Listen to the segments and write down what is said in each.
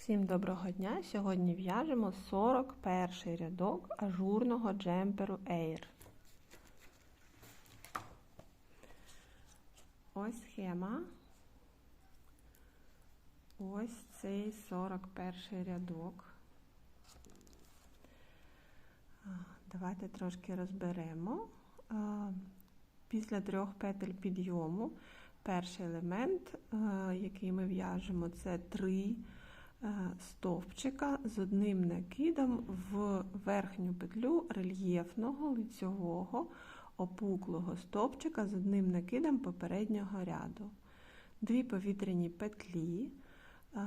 Всім доброго дня! Сьогодні в'яжемо 41 рядок ажурного джемперу Air. Ось схема. Ось цей 41 рядок. Давайте трошки розберемо. Після трьох петель підйому перший елемент, який ми в'яжемо, це 3 стовпчика з одним накидом в верхню петлю рельєфного лицьового опуклого стовпчика з одним накидом попереднього ряду. Дві повітряні петлі, е,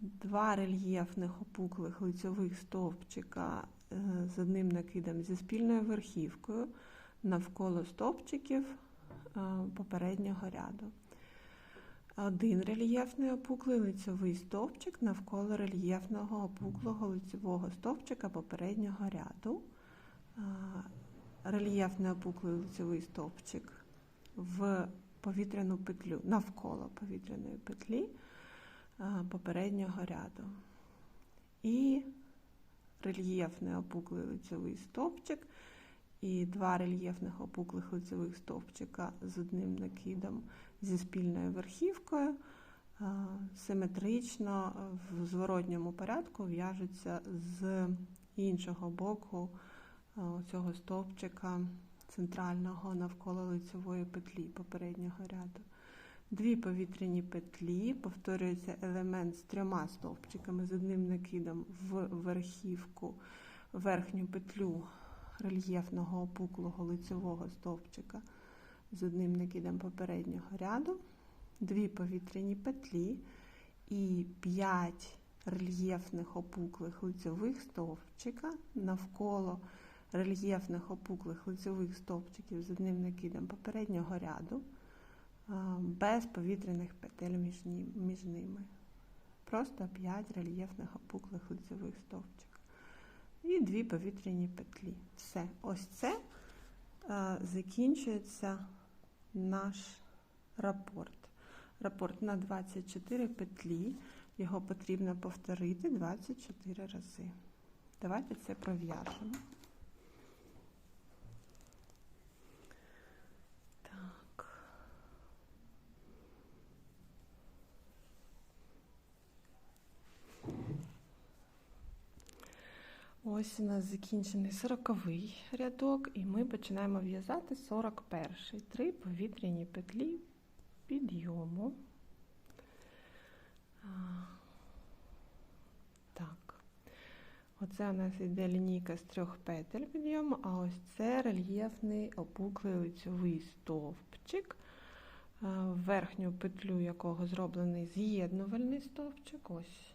два рельєфних опуклих лицьових стовпчика е, з одним накидом зі спільною верхівкою навколо стовпчиків попереднього ряду один рельєфний опуклий лицьовий стовпчик навколо рельєфного опуклого лицьового стовпчика попереднього ряду, рельєфний опуклий лицьовий стовпчик в повітряну петлю навколо повітряної петлі попереднього ряду. І рельєфний опуклий лицьовий стовпчик і два рельєфних опуклих лицевих стовпчика з одним накидом зі спільною верхівкою, симетрично в зворотньому порядку в'яжуться з іншого боку цього стовпчика центрального навколо лицевої петлі попереднього ряду. Дві повітряні петлі, повторюється елемент з трьома стовпчиками з одним накидом в верхівку, верхню петлю рельєфного опуклого лицевого стовпчика з одним накидом попереднього ряду, дві повітряні петлі і 5 рельєфних опуклих лицевих стовпчика навколо рельєфних опуклих лицевих стовпчиків з одним накидом попереднього ряду, без повітряних петель між ними. Просто 5 рельєфних опуклих лицевих стовпчиків і дві повітряні петлі. Все, ось це а, закінчується наш рапорт. Рапорт на 24 петлі. Його потрібно повторити 24 рази. Давайте це пров'яжемо. Ось у нас закінчений сороковий рядок, і ми починаємо в'язати 41 Три повітряні петлі підйому. Так, оце у нас йде лінійка з трьох петель підйому, а ось це рельєфний опуклий лицьовий стовпчик, верхню петлю якого зроблений з'єднувальний стовпчик. Ось.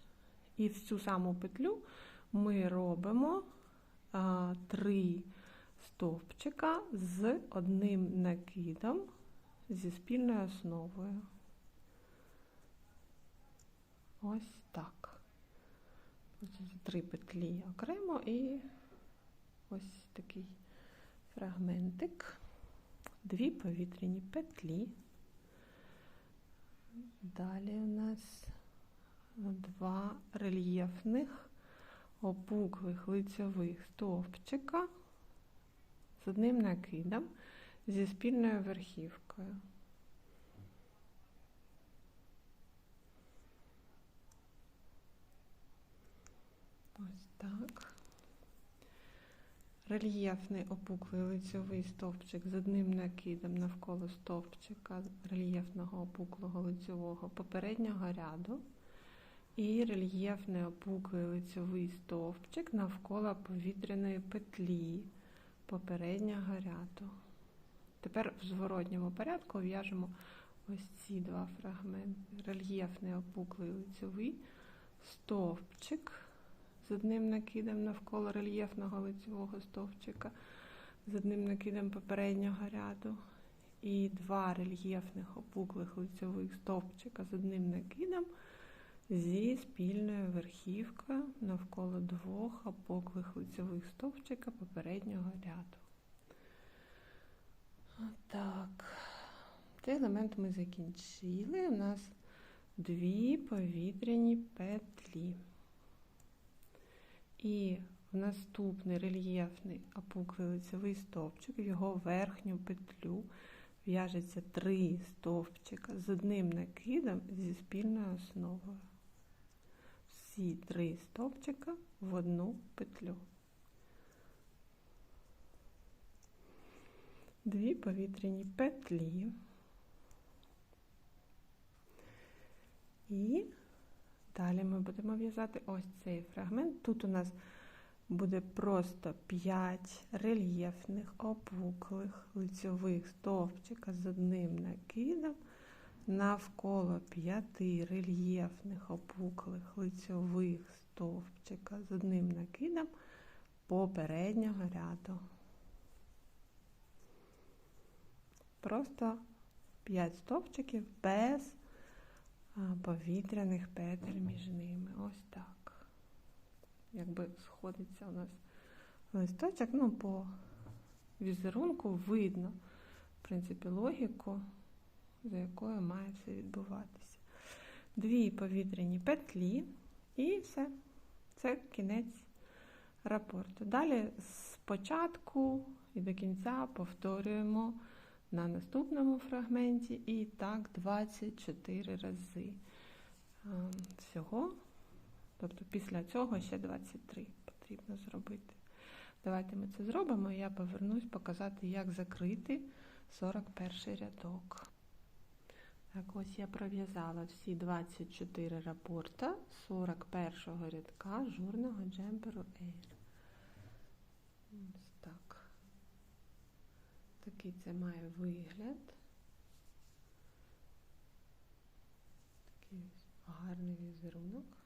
І в цю саму петлю ми робимо а, три стовпчика з одним накидом зі спільною основою. Ось так. Три петлі окремо і ось такий фрагментик, дві повітряні петлі. Далі у нас два рельєфних опуклих лицьових стовпчика з одним накидом зі спільною верхівкою. Ось так. Рельєфний опуклий лицьовий стовпчик з одним накидом навколо стовпчика рельєфного опуклого лицьового попереднього ряду і рельєфний опуклий лицьовий стовпчик навколо повітряної петлі попереднього ряду. Тепер в зворотньому порядку в'яжемо ось ці два фрагменти. Рельєфний опуклий лицьовий стовпчик з одним накидом навколо рельєфного лицьового стовпчика, з одним накидом попереднього ряду. І два рельєфних опуклих лицьових стовпчика з одним накидом зі спільною верхівкою навколо двох опуклих лицевих стовпчика попереднього ряду. Отак. Цей елемент ми закінчили. У нас дві повітряні петлі. І в наступний рельєфний опуклий лицевий стовпчик, в його верхню петлю в'яжеться три стовпчика з одним накидом зі спільною основою. Всі три стовпчика в одну петлю. Дві повітряні петлі. І далі ми будемо в'язати ось цей фрагмент. Тут у нас буде просто 5 рельєфних опуклих лицьових стовпчика з одним накидом навколо 5 рельєфних опуклих лицьових стовпчика з одним накидом попереднього ряду. Просто 5 стовпчиків без повітряних петель між ними. Ось так. Якби сходиться у нас листочок, ну, по візерунку видно, в принципі, логіку, за якою має все відбуватися. Дві повітряні петлі і все. Це кінець рапорту. Далі спочатку і до кінця повторюємо на наступному фрагменті і так 24 рази всього. Тобто після цього ще 23 потрібно зробити. Давайте ми це зробимо, і я повернусь показати, як закрити 41 рядок. Так, ось я пров'язала всі 24 рапорта 41-го рядка журного джемперу Air. Ось так. Такий це має вигляд. Такий гарний візерунок.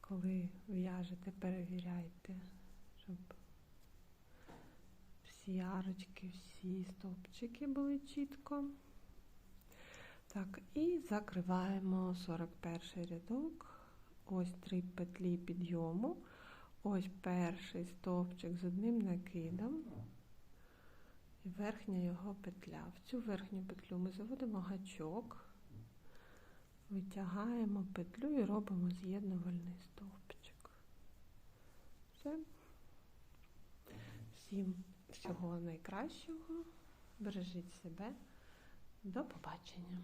Коли в'яжете, перевіряйте, щоб всі арочки, всі стовпчики були чітко. Так, і закриваємо 41 рядок. Ось три петлі підйому. Ось перший стовпчик з одним накидом. І верхня його петля. В цю верхню петлю ми заводимо гачок, витягаємо петлю і робимо з'єднувальний стовпчик. Все. Всім всього найкращого. Бережіть себе. До побачення!